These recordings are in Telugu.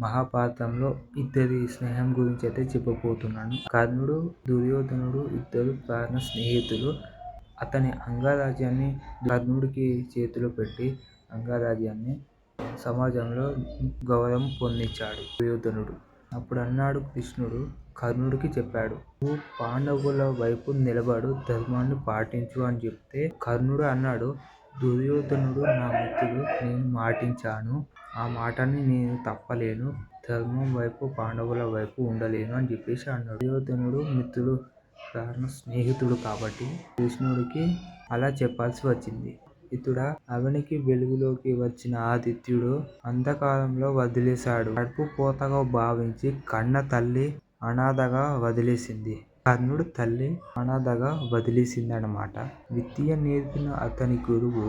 మహాభారతంలో ఇద్దరి స్నేహం గురించి అయితే చెప్పబోతున్నాను. కర్ణుడు దుర్యోధనుడు ఇద్దరు ప్రాణ స్నేహితులు. అతని అంగరాజ్యాన్ని కర్ణుడికి చేతిలో పెట్టి అంగరాజ్యాన్ని సమాజంలో గౌరవం పొందించాడు దుర్యోధనుడు. అప్పుడు అన్నాడు కృష్ణుడు కర్ణుడికి చెప్పాడు నువ్వు పాండవుల వైపు నిలబడు ధర్మాన్ని పాటించు అని చెప్తే కర్ణుడు అన్నాడు దుర్యోధనుడు నా మిత్రుడు నేను మాటించాను. ఆ మాటని నేను తప్పలేను. ధర్మం వైపు పాండవుల వైపు ఉండలేను అని చెప్పేసి అన్నాడు. దుర్యోధనుడు మిత్రుడు ప్రాణ స్నేహితుడు కాబట్టి కృష్ణుడికి అలా చెప్పాల్సి వచ్చింది. ఇతుడా అవనికి వెలుగులోకి వచ్చిన ఆదిత్యుడు అంధకారంలో వదిలేశాడు. కడుపు పోతగా భావించి కన్న తల్లి అనాథగా వదిలేసింది. కర్ణుడు తల్లి అనాథగా వదిలేసిందన్నమాట విద్య నేర్పిన అతని గురువు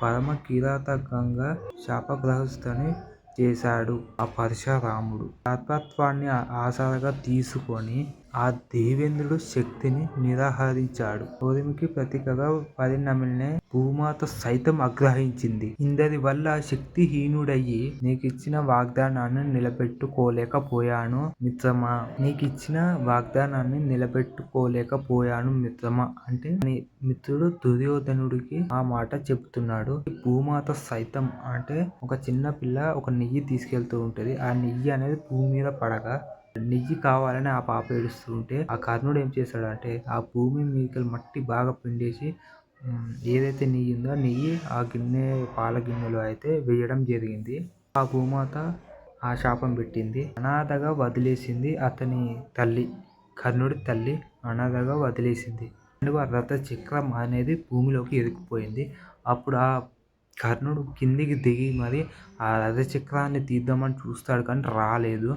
పరమ కిరాతకంగా శాపగ్రస్తుని చేశాడు ఆ పరశురాముడు. తత్వత్వాన్ని ఆసరాగా తీసుకొని ఆ దేవేంద్రుడు శక్తిని నిరాహరించాడు. ఓటమికి ప్రతీకగా పరిణమిల్నే భూమాత సైతం ఆగ్రహించింది. ఇందరి వల్ల శక్తిహీనుడయ్యి నీకిచ్చిన వాగ్దానాన్ని నిలబెట్టుకోలేకపోయాను మిత్రమా? నీకిచ్చిన వాగ్దానాన్ని నిలబెట్టుకోలేకపోయాను మిత్రమా? అంటే నీ మిత్రుడు దుర్యోధనుడికి ఆ మాట చెప్తున్నాడు. భూమాత సైతం అంటే ఒక చిన్న పిల్ల ఒక నెయ్యి తీసుకెళ్తూ ఉంటుంది. ఆ నెయ్యి అనేది భూమి మీద పడగా నెయ్యి కావాలని ఆ పాప ఏడుస్తూ ఉంటే ఆ కర్ణుడు ఏం చేశాడంటే ఆ భూమి మీద మట్టి బాగా పిండేసి ఏదైతే నెయ్యి ఉందో నెయ్యి ఆ గిన్నె పాల గిన్నెలో అయితే వేయడం జరిగింది. ఆ భూమాత ఆ శాపం పెట్టింది. అనాథగా వదిలేసింది అతని తల్లి కర్ణుడి తల్లి అనాథగా వదిలేసింది. రథ చక్రం అనేది భూమిలోకి ఎదిగిపోయింది. అప్పుడు ఆ కర్ణుడు కిందికి దిగి మరి ఆ రథచక్రాన్ని తీద్దామని చూస్తాడు కానీ రాలేదు.